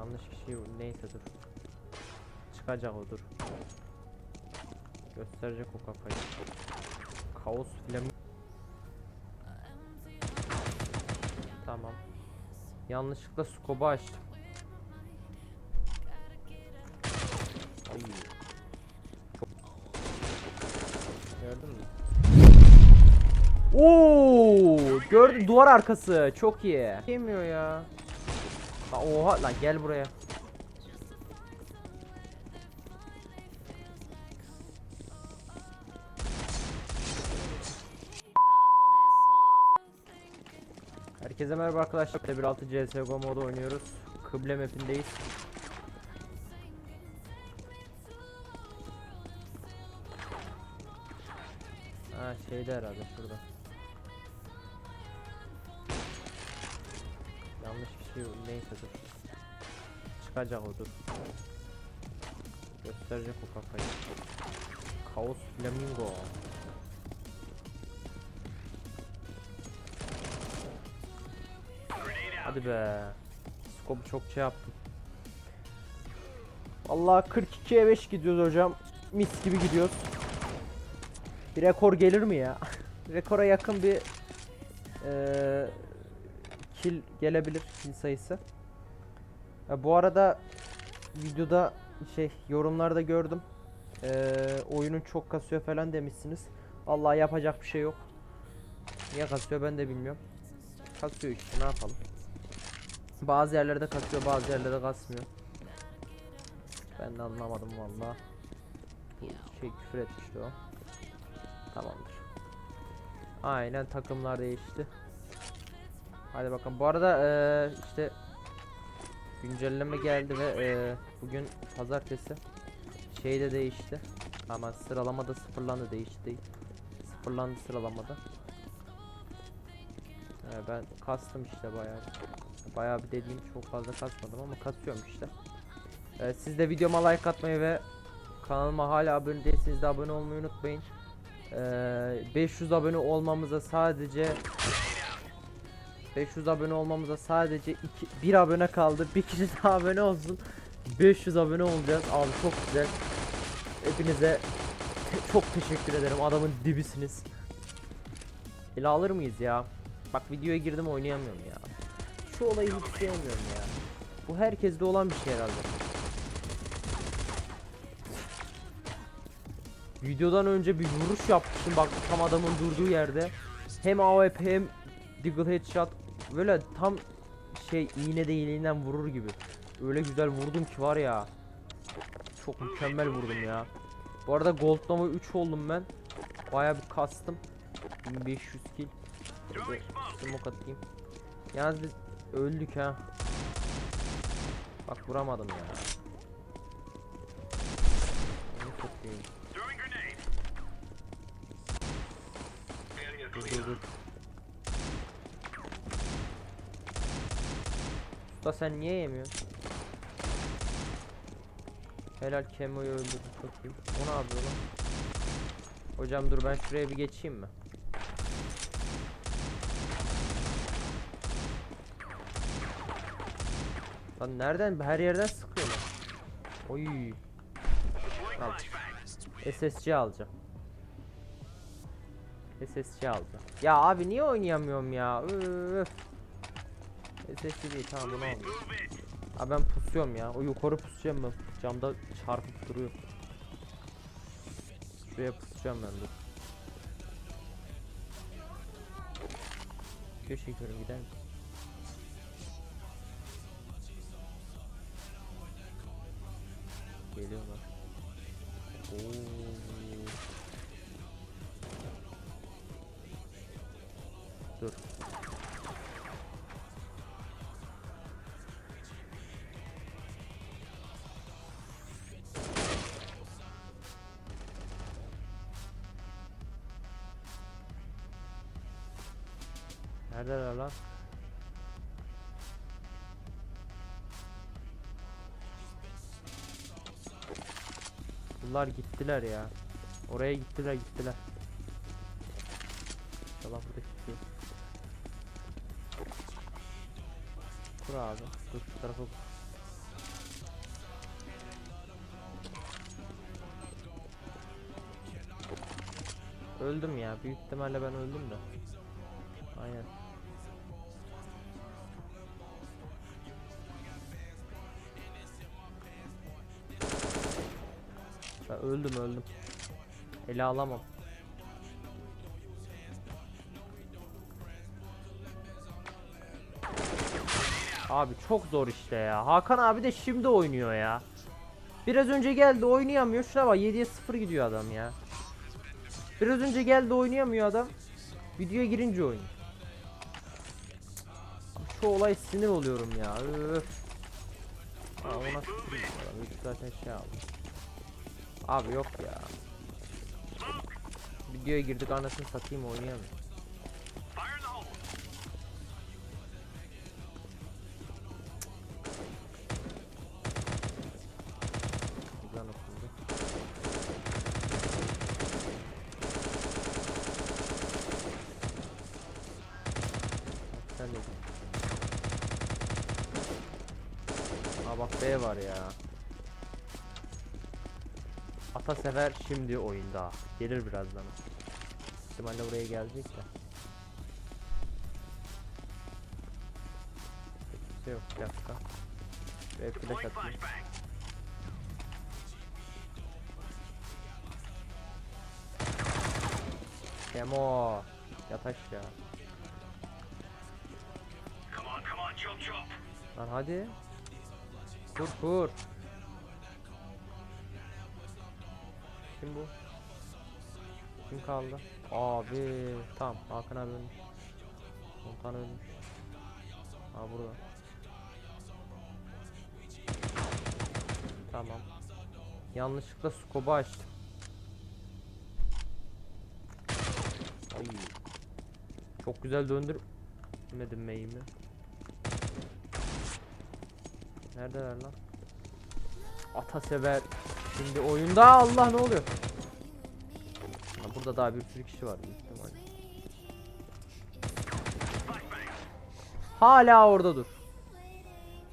Yanlış kişi neyse dur. Çıkacak o dur. Gösterecek o kafayı. Kaos flamin. Tamam. Yanlışlıkla scope'u açtım. Ay. Gördün mü? Oo, gördüm duvar arkası. Çok iyi. Yemiyor ya. Ha, oha lan gel buraya. Herkese merhaba arkadaşlar. 1.6 CSGO modu oynuyoruz. Kıble mapindeyiz. Ha şeyde herhalde şurada. Kişi neyse dur. Çıkacak o dur. Gösterecek o kafayı. Kaos flamingo. Hadi be. Skopu çok şey yaptım. Vallahi 42'ye 5 gidiyoruz hocam. Mis gibi gidiyoruz. Bir rekor gelir mi ya? Rekora yakın bir eee kill gelebilir kill sayısı. Ha, bu arada videoda şey yorumlarda gördüm. Eee oyunun çok kasıyor falan demişsiniz. Vallahi yapacak bir şey yok. Niye kasıyor ben de bilmiyorum. Kasıyor işte ne yapalım. Bazı yerlerde kasıyor bazı yerlerde kasmıyor. Ben de anlamadım vallahi. Bu şey küfür etmişti o. Tamamdır. Aynen takımlar değişti. Hadi bakalım. Bu arada eee, işte güncelleme geldi ve eee, bugün pazartesi şey de değişti. Ama sıralamada sıfırlandı değişti değil. Sıfırlandı sıralamada. Ee, ben kastım işte bayağı. Bayağı bir dediğim çok fazla kasmadım ama kasıyorum işte. Ee, siz de videoma like atmayı ve kanalıma hala abone değilseniz de abone olmayı unutmayın. Ee, 500 abone olmamıza sadece 500 abone olmamıza sadece 2 bir abone kaldı. Bir kişi daha abone olsun. 500 abone olacağız. Abi çok güzel. Hepinize te- çok teşekkür ederim. Adamın dibisiniz. Ele alır mıyız ya? Bak videoya girdim oynayamıyorum ya. Şu olayı hiç sevmiyorum ya. Bu herkeste olan bir şey herhalde. Videodan önce bir vuruş yapmıştım bak tam adamın durduğu yerde. Hem AWP hem Deagle Headshot böyle tam şey iğne değiliğinden vurur gibi. Öyle güzel vurdum ki var ya. Çok mükemmel vurdum ya. Bu arada Gold Nova 3 oldum ben. Baya bir kastım. 1500 kill. Smoke atayım. Yalnız biz öldük ha. Bak vuramadım ya. Onu tutayım. Dur dur dur. Usta sen niye yemiyorsun? Helal Kemo'yu öldürdü çok iyi. O ne yapıyor lan? Hocam dur ben şuraya bir geçeyim mi? Lan nereden? Her yerden sıkıyorlar. Oy. Al. SSC alacağım. SSC alacağım. Ya abi niye oynayamıyorum ya? Üf. SSC değil tamam bunu alayım. Abi ben pusuyorum ya. O yukarı pusacağım ben. Camda çarpıp duruyor. Şuraya pusacağım ben dur. Köşe çekiyorum gider misin? Geliyorlar. Oo. Neredeler lan? Bunlar gittiler ya. Oraya gittiler gittiler. İnşallah burada gitti. Şey kur abi. Dur şu tarafa kur. Öldüm ya. Büyük ihtimalle ben öldüm de. Aynen. Öldüm öldüm. Ele alamam. Abi çok zor işte ya. Hakan abi de şimdi oynuyor ya. Biraz önce geldi oynayamıyor. Şuna bak 7'ye 0 gidiyor adam ya. Biraz önce geldi oynayamıyor adam. Videoya girince oynuyor. Şu olay sinir oluyorum ya. Öf. Aa, ona zaten şey aldı. Abi yok ya. Videoya girdik anasını satayım oynayamıyor. Ata sefer şimdi oyunda. Gelir birazdan. İhtimalle buraya gelecek de. Kimse yok bir dakika. Ve flash atayım. Kemo. Yat aşağı. Lan hadi. Kur kur. Kim bu? Kim kaldı? Abi tamam Hakan abi ölmüş. Sultan ölmüş. Aa burada. Tamam. Yanlışlıkla skobu açtım. Ay. Çok güzel döndürmedim meyimi. Neredeler lan? Ata sever. Şimdi oyunda Allah ne oluyor? Ha, burada daha bir sürü kişi var büyük. Hala orada dur.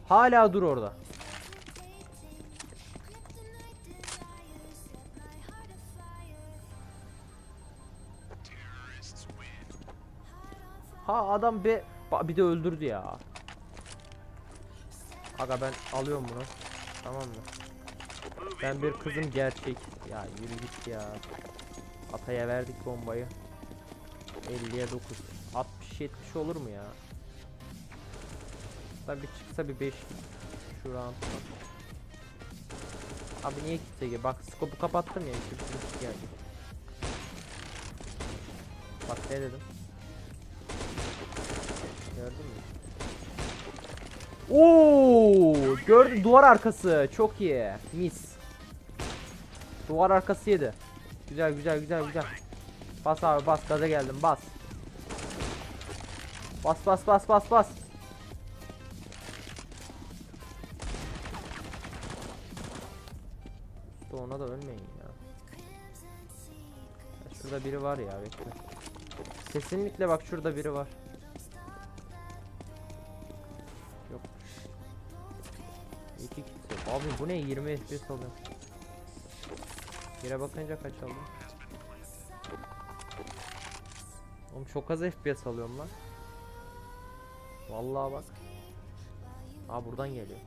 Hala dur orada. Ha adam be bir de öldürdü ya. Aga ben alıyorum bunu. Tamam mı? Ben bir kızım gerçek. Ya yürü git ya. Ataya verdik bombayı. 50'ye 9. 60 70 olur mu ya? Tabi çıksa bir 5 şu round. Abi niye gitti ki? Bak skopu kapattım ya. iki buçuk geldi. Bak ne dedim? Gördün mü? Oo, gördüm duvar arkası çok iyi. Mis. Duvar arkası yedi. Güzel güzel güzel güzel. Bas abi bas gaza geldim bas. Bas bas bas bas bas. Ona da ölmeyin ya. Şurada biri var ya bekle. Kesinlikle bak şurada biri var. Yok. İki kişi. Abi bu ne 20 FPS alıyor. Yere bakınca kaç aldım? Oğlum çok az FPS alıyorum lan. Vallahi bak. Aa buradan geliyor.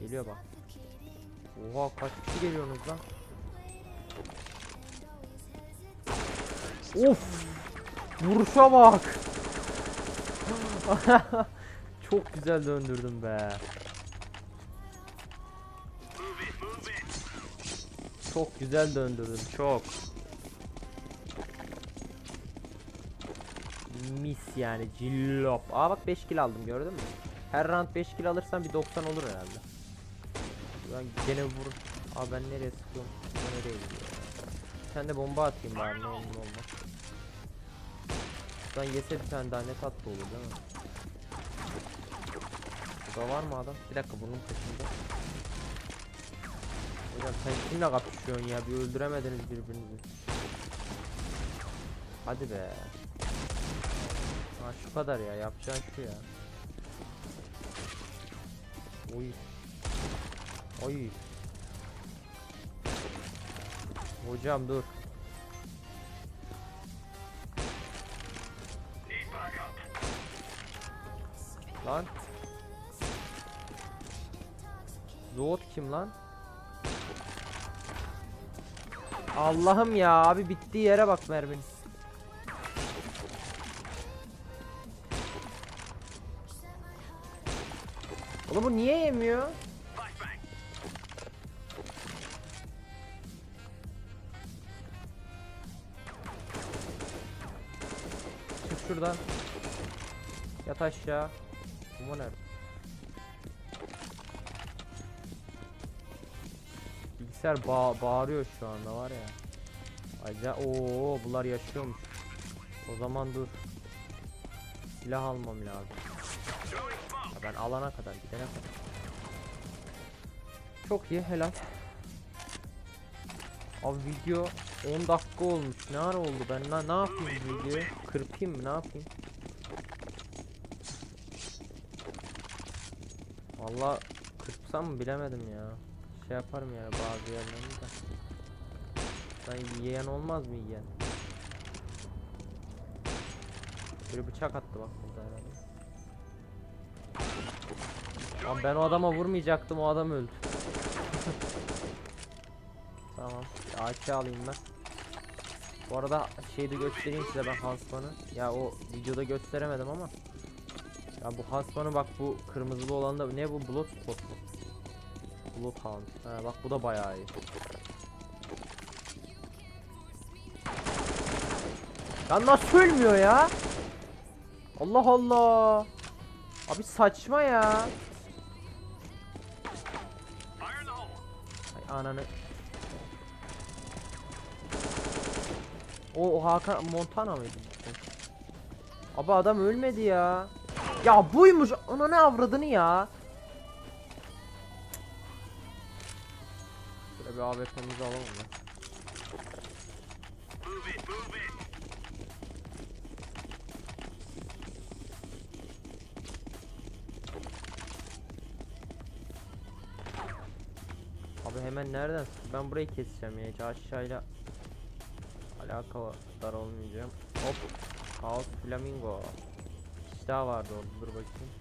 Geliyor bak. Oha kaç kişi geliyorsunuz lan? Of! Vuruşa bak! Çok güzel döndürdüm be. Çok güzel döndürdüm çok. Mis yani cillop. Aa bak 5 kill aldım gördün mü? Her round 5 kill alırsan bir 90 olur herhalde. Ben gene vur. Aa ben nereye sıkıyorum? Bu Nereye gidiyor? Sen de bomba atayım bari ne olur olmaz. Şuradan yese bir tane daha ne tatlı olur değil mi? Burada var mı adam? Bir dakika bunun peşinde. Hocam sen kimle kapışıyorsun ya? Bir öldüremediniz birbirinizi. Hadi be. Ha şu kadar ya. Yapacağın şu ya. Oy. Oy. Hocam dur. Lan. Zoot kim lan? Allah'ım ya abi bittiği yere bak merminin. Oğlum bu niye yemiyor? Çık şuradan. Yat aşağı. Bu nerede? Bilgisayar bağ bağırıyor şu anda var ya. Aca oo bunlar yaşıyormuş. O zaman dur. Silah almam lazım. Ya ben alana kadar gidene kadar. Çok iyi helal. Abi video 10 dakika olmuş. Ne ara oldu? Ben ne, ne yapayım videoyu? Kırpayım mı? Ne yapayım? Valla kırpsam mı bilemedim ya. Şey yaparım yani bazı yerlerini de. Sen yiyen olmaz mı yiyen? Bir bıçak attı bak burada herhalde. Lan ben o adama vurmayacaktım o adam öldü. tamam. AK alayım ben. Bu arada şeyi de göstereyim size ben Hansman'ı. Ya o videoda gösteremedim ama. Ya bu Hansman'ı bak bu kırmızılı olan da ne bu Bloodspot mu? Bloodhound. Ha bak bu da bayağı iyi. Lan nasıl ölmüyor ya? Allah Allah. Abi saçma ya. Ay ananı. O, o Hakan Montana mıydı? Abi adam ölmedi ya. Ya buymuş. Ona ne avradını ya. Bir AWP'mizi alalım da. Abi hemen nereden? Ben burayı keseceğim ya. Hiç aşağıyla alakadar olmayacağım. Hop. Kaos Flamingo. Kişi daha vardı orada. Dur bakayım.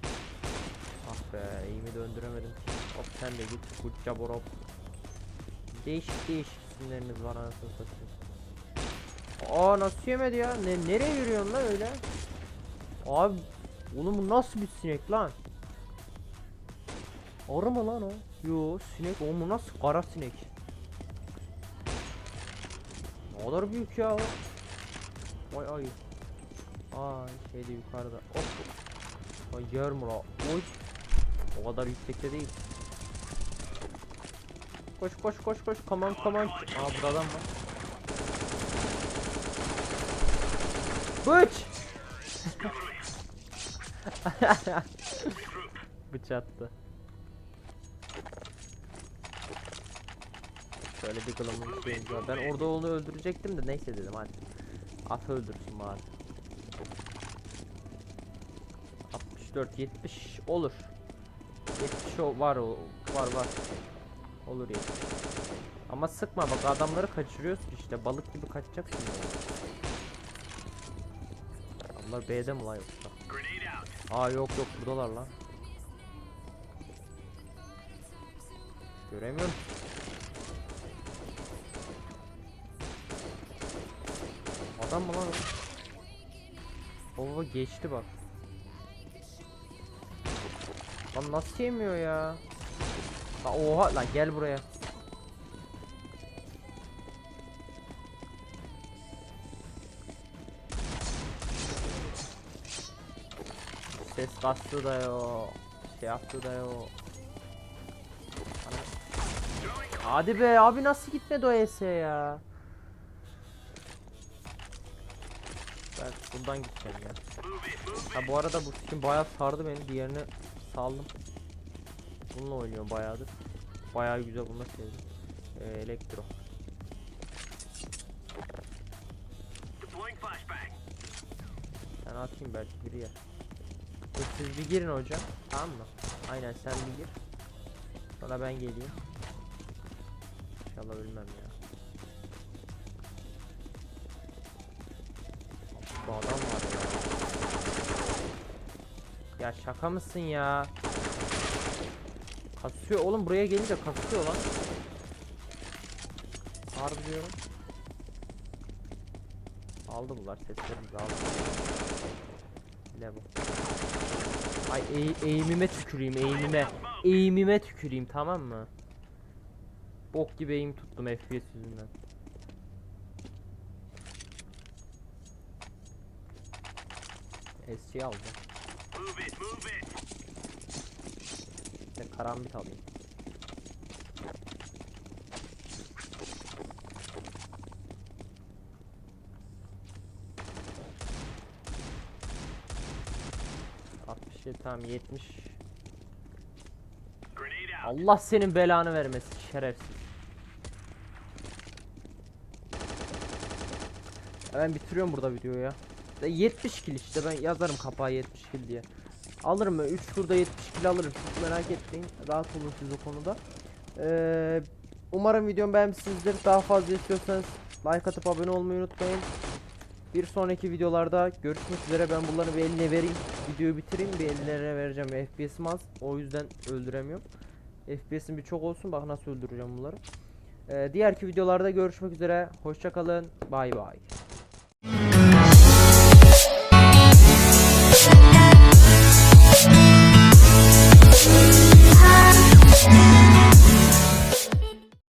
Ah be, eğimi döndüremedim. Hop sen de git. Good job. Değişik değişik isimleriniz var anasını satayım. Aa nasıl yemedi ya? Ne nereye yürüyorsun lan öyle? Abi oğlum bu nasıl bir sinek lan? Arı mı lan o? Yo sinek o mu nasıl kara sinek? Ne kadar büyük ya o. Vay ay. Ay şeyde yukarıda. Hop. Ay yer mi la? Oy. O kadar yüksekte değil. Koş koş koş koş. Kaman kaman. Aa burada adam var. Bıç. Bıç attı. Şöyle bir şeyimiz var. Ben orada onu öldürecektim de neyse dedim hadi. At öldürsün bari. 64 70 olur. 70 o var o var var. Olur ya. Ama sıkma bak adamları kaçırıyorsun işte balık gibi kaçacaksın. ya. Adamlar B'de mi lan yoksa? Aa yok yok buradalar lan. Göremiyorum. Adam mı lan? Baba geçti bak. Lan nasıl yemiyor ya? La oha lan gel buraya. Ses kastı da yok. Şey yaptı da. Ana- Hadi be abi nasıl gitmedi o ES ya? Ben buradan gideceğim ya. Ha bu arada bu skin bayağı sardı beni. Diğerini saldım. Bununla oynuyorum bayağıdır. Bayağı güzel bunu sevdim. Ee, elektro. Ben atayım belki biri yer. Siz bir girin hocam. Tamam mı? Aynen sen bir gir. Sonra ben geleyim. İnşallah ölmem ya. Bu adam var ya. Ya şaka mısın ya? Kasıyor oğlum buraya gelince kasıyor lan. Harbi diyorum. Aldı bunlar seslerimizi aldı. Bu? Ay eğ- eğimime tüküreyim eğimime. Eğimime tüküreyim tamam mı? Bok gibi eğim tuttum FPS yüzünden. SC aldı. Bir de karambit alayım. Yedi tamam yetmiş. Allah senin belanı vermesin şerefsiz. Ben bitiriyorum burada videoyu ya. De 70 kill işte ben yazarım kapağı 70 kill diye. Alırım ben 3 turda 70 kill alırım siz merak etmeyin. Rahat olun siz o konuda. Ee, umarım videomu beğenmişsinizdir. Daha fazla istiyorsanız like atıp abone olmayı unutmayın. Bir sonraki videolarda görüşmek üzere. Ben bunları bir eline vereyim. Videoyu bitireyim. Bir ellerine vereceğim. FPS'im az. O yüzden öldüremiyorum. FPS'im bir çok olsun. Bak nasıl öldüreceğim bunları. Ee, diğerki videolarda görüşmek üzere. Hoşçakalın. Bay bay. Thank